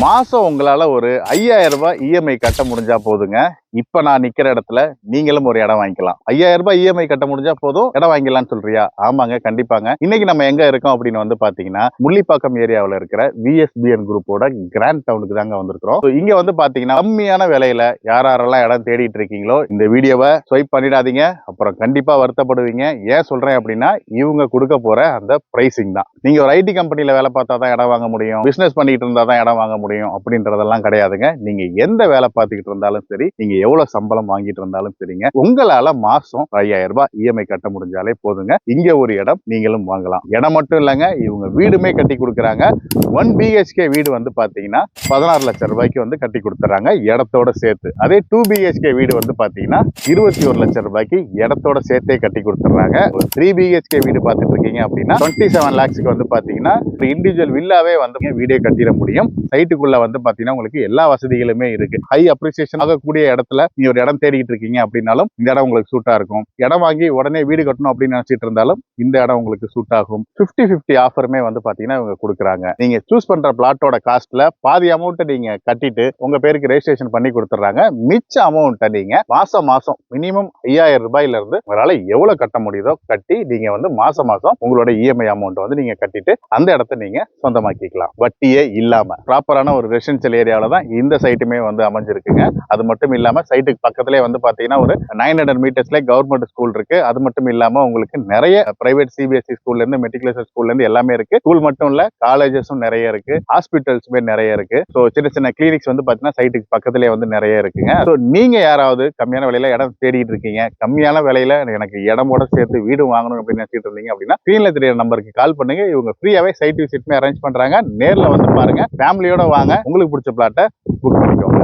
மாதம் உங்களால் ஒரு ஐயாயிரம் ரூபாய் இஎம்ஐ கட்ட முடிஞ்சா போதுங்க. இப்ப நான் நிக்கிற இடத்துல நீங்களும் ஒரு இடம் வாங்கிக்கலாம். ஐயாயிரம் ரூபாய் இஎம்ஐ கட்ட முடிஞ்சா போதும் இடம் வாங்கிக்கலாம்னு சொல்றியா? ஆமாங்க கண்டிப்பாங்க. இன்னைக்கு நம்ம எங்க இருக்கோம் அப்படின்னு வந்து பாத்தீங்கன்னா முள்ளிப்பாக்கம் ஏரியாவில் இருக்கிற விஎஸ்பிஎன் குரூப்போட கிராண்ட் டவுனுக்கு தாங்க வந்திருக்கிறோம். இங்க வந்து பாத்தீங்கன்னா கம்மியான விலையில யார் யாரெல்லாம் இடம் தேடிட்டு இருக்கீங்களோ இந்த வீடியோவை ஸ்வைப் பண்ணிடாதீங்க. அப்புறம் கண்டிப்பா வருத்தப்படுவீங்க. ஏன் சொல்றேன் அப்படின்னா இவங்க கொடுக்க போற அந்த பிரைசிங் தான். நீங்க ஒரு ஐடி கம்பெனியில வேலை பார்த்தா தான் இடம் வாங்க முடியும். பிசினஸ் பண்ணிட்டு இருந்தா தான் இடம் வாங்க முடியும் அப்படின்றதெல்லாம் கிடையாதுங்க. நீங்க எந்த வேலை பார்த்துக்கிட்டு இருந்தாலும் சரி நீங்க எவ்வளவு சம்பளம் வாங்கிட்டு இருந்தாலும் சரிங்க. உங்களால மாசம் ஐயாயிரம் ரூபாய் இஎம்ஐ கட்ட முடிஞ்சாலே போதுங்க. இங்க ஒரு இடம் நீங்களும் வாங்கலாம். இடம் மட்டும் இல்லைங்க இவங்க வீடுமே கட்டி கொடுக்குறாங்க. ஒன் பிஹெச்கே வீடு வந்து பாத்தீங்கன்னா பதினாறு லட்சம் ரூபாய்க்கு வந்து கட்டி கொடுத்துறாங்க இடத்தோட சேர்த்து. அதே டூ பிஹெச்கே வீடு வந்து பாத்தீங்கன்னா இருபத்தி ஒரு லட்சம் ரூபாய்க்கு இடத்தோட சேர்த்தே கட்டி கொடுத்துறாங்க. ஒரு த்ரீ பிஹெச்கே வீடு பார்த்துட்டு இருக்கீங்க அப்படின்னா டுவெண்ட்டி செவன் லேக்ஸ்க்கு வந்து பாத்தீங்கன்னா இண்டிவிஜுவல் வில்லாவே வந்து வீடே கட்டிட முடியும். சைட்டுக்குள்ள வந்து பாத்தீங்கன்னா உங்களுக்கு எல்லா வசதிகளுமே இருக்கு. ஹை அப்ரிசியேஷன் ஆகக்கூடிய இடத்துல நீங்க ஒரு இடம் தேடிட்டு இருக்கீங்க அப்படின்னாலும் இந்த இடம் உங்களுக்கு சூட்டா இருக்கும். இடம் வாங்கி உடனே வீடு கட்டணும் அப்படின்னு நினைச்சிட்டு இருந்தாலும் இந்த இடம் உங்களுக்கு சூட் ஆகும். 50 50 ஆஃபருமே வந்து பார்த்தீங்கன்னா இவங்க கொடுக்குறாங்க. நீங்கள் சூஸ் பண்ணுற பிளாட்டோட காஸ்ட்டில் பாதி அமௌண்ட்டை நீங்கள் கட்டிட்டு உங்கள் பேருக்கு ரெஜிஸ்ட்ரேஷன் பண்ணி கொடுத்துட்றாங்க மிச்ச அமௌண்ட்டை நீங்கள் மாதம் மாதம் மினிமம் ஐயாயிரம் ரூபாயிலிருந்து உங்களால் எவ்வளோ கட்ட முடியுதோ கட்டி நீங்கள் வந்து மாதம் மாதம் உங்களோட இஎம்ஐ அமௌண்ட் வந்து நீங்கள் கட்டிட்டு அந்த இடத்த நீங்கள் சொந்தமாக்கிக்கலாம். வட்டியே இல்லாமல் ப்ராப்பரான ஒரு ரெசிடென்சியல் ஏரியாவில தான் இந்த சைட்டுமே வந்து அமைஞ்சிருக்குங்க. அது மட்டும் இல்லாமல் சைட்டுக்கு பக்கத்துலேயே வந்து பார்த்தீங்கன்னா ஒரு நைன் ஹண்ட்ரட் மீட்டர்ஸ்லேயே கவர்மெண்ட் ஸ்கூல் இருக்கு. அது மட்டும் இல்லாமல் உங்களுக்கு நிறைய பிரைவேட் சிபிஎஸ்சி ஸ்கூல்ல இருந்து மெட்ரிகுலேஷன் ஸ்கூல்ல இருந்து எல்லாமே இருக்கு. ஸ்கூல் மட்டும் இல்ல காலேஜஸும் நிறைய இருக்கு. ஹாஸ்பிட்டல்ஸுமே நிறைய இருக்கு. ஸோ சின்ன சின்ன கிளினிக்ஸ் வந்து பாத்தீங்கன்னா சைட்டுக்கு பக்கத்துலேயே வந்து நிறைய இருக்குங்க. ஸோ நீங்க யாராவது கம்மியான விலையில இடம் தேடிட்டு இருக்கீங்க. கம்மியான விலையில எனக்கு இடமோட சேர்த்து வீடு வாங்கணும் அப்படின்னு நினைச்சிட்டு இருந்தீங்க அப்படின்னா ஸ்கிரீன்ல தெரியுற நம்பருக்கு கால் பண்ணுங்க. இவங்க ஃப்ரீயாவே சைட் விசிட்மே அரேஞ்ச் பண்றாங்க. நேர்ல வந்து பாருங்க. ஃபேமிலியோட வாங்க. உங்களுக்கு பிடிச்ச பிளாட்டை புக் பண்ணிக்கோங்க.